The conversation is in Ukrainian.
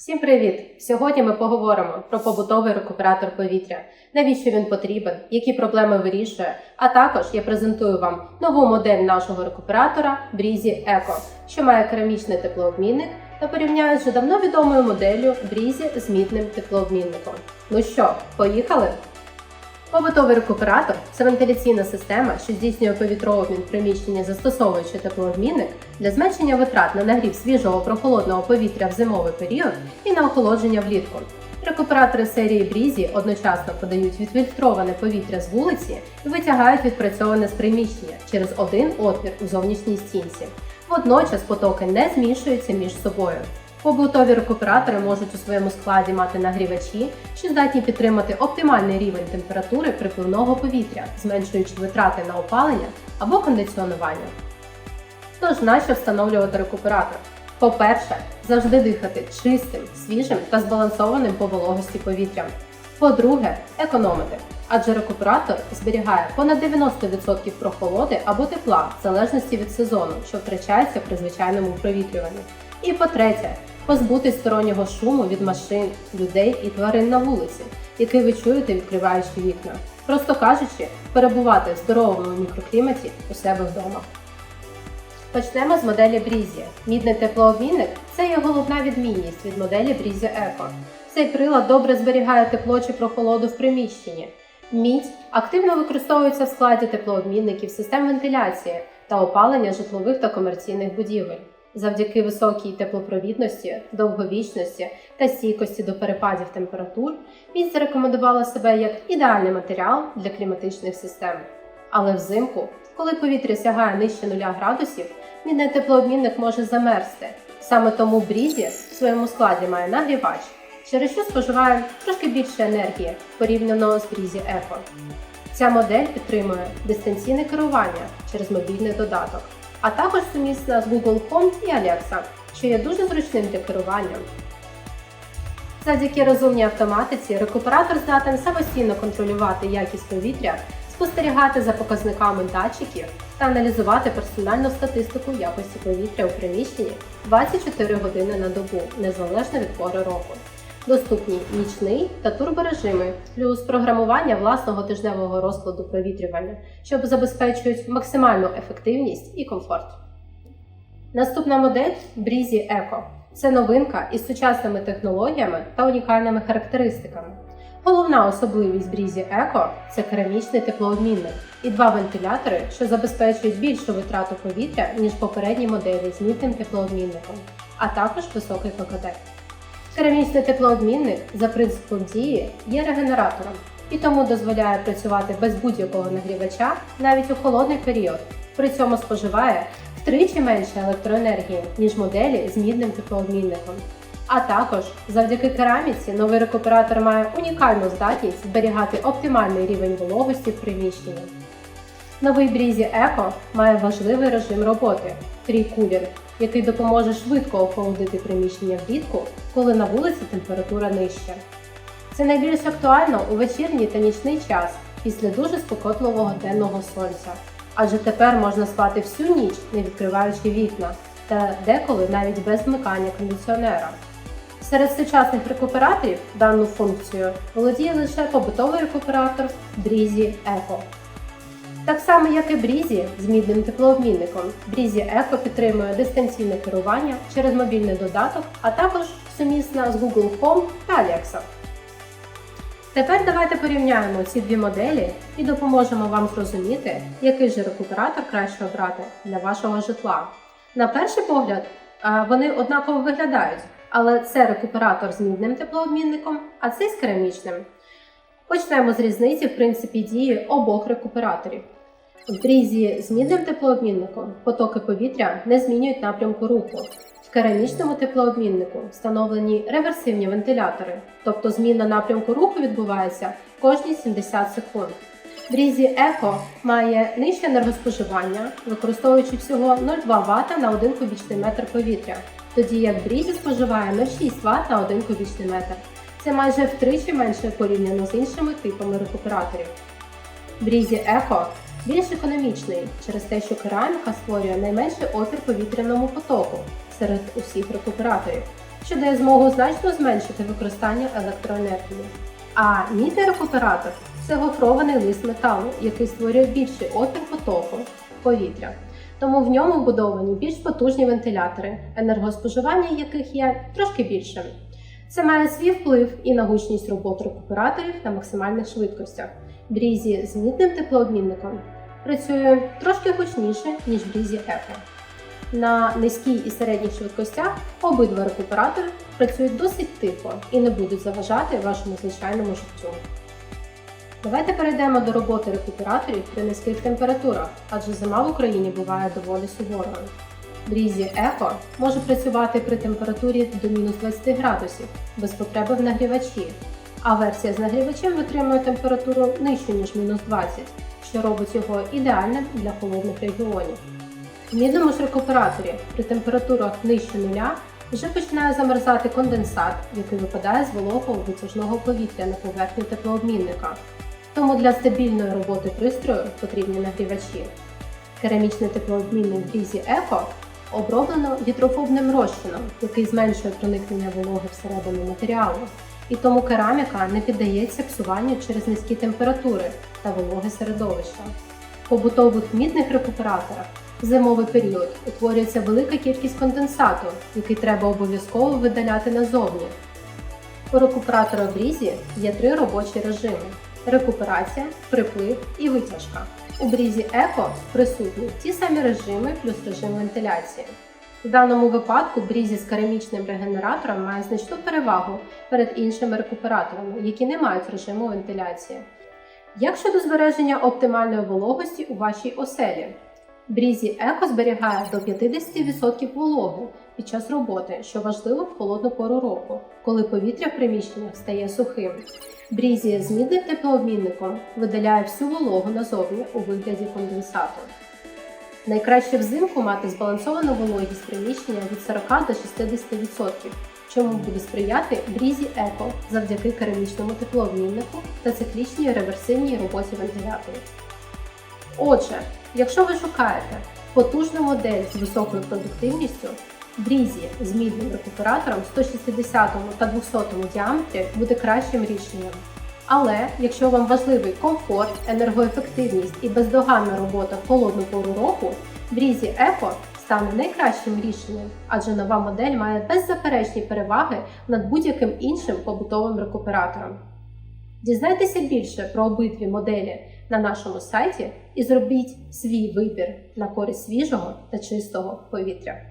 Всім привіт! Сьогодні ми поговоримо про побутовий рекуператор повітря, навіщо він потрібен, які проблеми вирішує. А також я презентую вам нову модель нашого рекуператора Брізі Еко, що має керамічний теплообмінник та порівняю з давно відомою моделлю Брізі з мідним теплообмінником. Ну що, поїхали? Побутовий рекуператор це вентиляційна система, що здійснює повітрообмін приміщення, застосовуючи теплообмінник для зменшення витрат на нагрів свіжого прохолодного повітря в зимовий період і на охолодження влітку. Рекуператори серії Брізі одночасно подають відфільтроване повітря з вулиці і витягають відпрацьоване з приміщення через один отвір у зовнішній стінці. Водночас потоки не змішуються між собою. Побутові рекуператори можуть у своєму складі мати нагрівачі, що здатні підтримати оптимальний рівень температури припливного повітря, зменшуючи витрати на опалення або кондиціонування. Тож, нащо встановлювати рекуператор? По-перше, завжди дихати чистим, свіжим та збалансованим по вологості повітрям. По-друге, економити, адже рекуператор зберігає понад 90% прохолоди або тепла в залежності від сезону, що втрачається при звичайному провітрюванні. І по-третє, позбутись стороннього шуму від машин, людей і тварин на вулиці, який ви чуєте, відкриваючи вікна. Просто кажучи, перебувати в здоровому мікрокліматі у себе вдома. Почнемо з моделі Breezy. Мідний теплообмінник це є головна відмінність від моделі Breezy Eco. Цей прилад добре зберігає тепло чи прохолоду в приміщенні. Мідь активно використовується в складі теплообмінників систем вентиляції та опалення житлових та комерційних будівель. Завдяки високій теплопровідності, довговічності та стійкості до перепадів температур, мідь зарекомендувала себе як ідеальний матеріал для кліматичних систем. Але взимку, коли повітря сягає нижче 0 градусів, мідний теплообмінник може замерзти. Саме тому Брізі в своєму складі має нагрівач, через що споживає трошки більше енергії порівняно з Брізі Eco. Ця модель підтримує дистанційне керування через мобільний додаток, а також сумісна з Google Home і Alexa, що є дуже зручним для керування. Завдяки розумній автоматиці рекуператор здатен самостійно контролювати якість повітря, спостерігати за показниками датчиків та аналізувати персональну статистику якості повітря у приміщенні 24 години на добу, незалежно від пори року. Доступні нічний та турборежими, плюс програмування власного тижневого розкладу провітрювання, що забезпечують максимальну ефективність і комфорт. Наступна модель Breezy Eco. Це новинка із сучасними технологіями та унікальними характеристиками. Головна особливість Breezy Eco – це керамічний теплообмінник і два вентилятори, що забезпечують більшу витрату повітря, ніж попередні моделі з мідним теплообмінником, а також високий ККД. Керамічний теплообмінник за принципом дії є регенератором і тому дозволяє працювати без будь-якого нагрівача навіть у холодний період. При цьому споживає втричі менше електроенергії, ніж моделі з мідним теплообмінником. А також завдяки кераміці новий рекуператор має унікальну здатність зберігати оптимальний рівень вологості в приміщенні. Новий Breezy Eco має важливий режим роботи Cooling, який допоможе швидко охолодити приміщення влітку, коли на вулиці температура нижча. Це найбільш актуально у вечірній та нічний час після дуже спекотливого денного сонця, адже тепер можна спати всю ніч, не відкриваючи вікна, та деколи навіть без вмикання кондиціонера. Серед сучасних рекуператорів дану функцію володіє лише побутовий рекуператор Breezy Eco. Так само, як і Breezy з мідним теплообмінником, Breezy Eco підтримує дистанційне керування через мобільний додаток, а також сумісна з Google Home та Alexa. Тепер давайте порівняємо ці дві моделі і допоможемо вам зрозуміти, який же рекуператор краще обрати для вашого житла. На перший погляд, вони однаково виглядають, але це рекуператор з мідним теплообмінником, а цей з керамічним. Почнемо з різниці в принципі дії обох рекуператорів. В брізі з мідним теплообмінником потоки повітря не змінюють напрямку руху. В керамічному теплообміннику встановлені реверсивні вентилятори, тобто зміна напрямку руху відбувається кожні 70 секунд. Брізі Еко має нижче енергоспоживання, використовуючи всього 0,2 Вт на 1 кубічний метр повітря, тоді як Брізі споживає 0,6 Вт на 1 кубічний метр. Це майже втричі менше порівняно з іншими типами рекуператорів. В Брізі Еко більш економічний через те, що кераміка створює найменший опір повітряному потоку серед усіх рекуператорів, що дає змогу значно зменшити використання електроенергії. А мідний рекуператор це гофрований лист металу, який створює більший опір потоку повітря. Тому в ньому вбудовані більш потужні вентилятори, енергоспоживання яких є трошки більшим. Це має свій вплив і на гучність робот рекуператорів на максимальних швидкостях. Брізі з мідним теплообмінником працює трошки гучніше, ніж брізі Eco. На низькій і середніх швидкостях обидва рекуператори працюють досить тихо і не будуть заважати вашому звичайному життю. Давайте перейдемо до роботи рекуператорів при низьких температурах, адже зима в Україні буває доволі суворою. Брізі Eco може працювати при температурі до мінус 20 градусів без потреби в нагрівачі, а версія з нагрівачем витримує температуру нижчу, ніж мінус 20, що робить його ідеальним для холодних регіонів. В мідному ж рекуператорі при температурах нижче нуля вже починає замерзати конденсат, який випадає з вологого витяжного повітря на поверхню теплообмінника. Тому для стабільної роботи пристрою потрібні нагрівачі. Керамічний теплообмінник Breezy Eco оброблено гідрофобним розчином, який зменшує проникнення вологи всередину матеріалу. І тому кераміка не піддається псуванню через низькі температури та вологе середовище. В побутових мідних рекуператорах в зимовий період утворюється велика кількість конденсату, який треба обов'язково видаляти назовні. У рекуператора Брізі є три робочі режими: рекуперація, приплив і витяжка. У Брізі Еко присутні ті самі режими плюс режим вентиляції. В даному випадку Брізі з керамічним регенератором має значну перевагу перед іншими рекуператорами, які не мають режиму вентиляції. Як щодо збереження оптимальної вологості у вашій оселі? Брізі Еко зберігає до 50% вологи під час роботи, що важливо в холодну пору року, коли повітря в приміщеннях стає сухим. Брізі з мідним теплообмінником видаляє всю вологу назовні у вигляді конденсату. Найкраще взимку мати збалансовану вологість приміщення від 40 до 60%, чому буде сприяти Брізі Еко завдяки керамічному теплообміннику та циклічній реверсивній роботі вентиляторів. Отже, якщо ви шукаєте потужну модель з високою продуктивністю, Брізі з мідним рекуператором 160 та 200 діаметрі буде кращим рішенням. Але якщо вам важливий комфорт, енергоефективність і бездоганна робота в холодну пору року, Брізі Eco стане найкращим рішенням, адже нова модель має беззаперечні переваги над будь-яким іншим побутовим рекуператором. Дізнайтеся більше про обидві моделі на нашому сайті і зробіть свій вибір на користь свіжого та чистого повітря.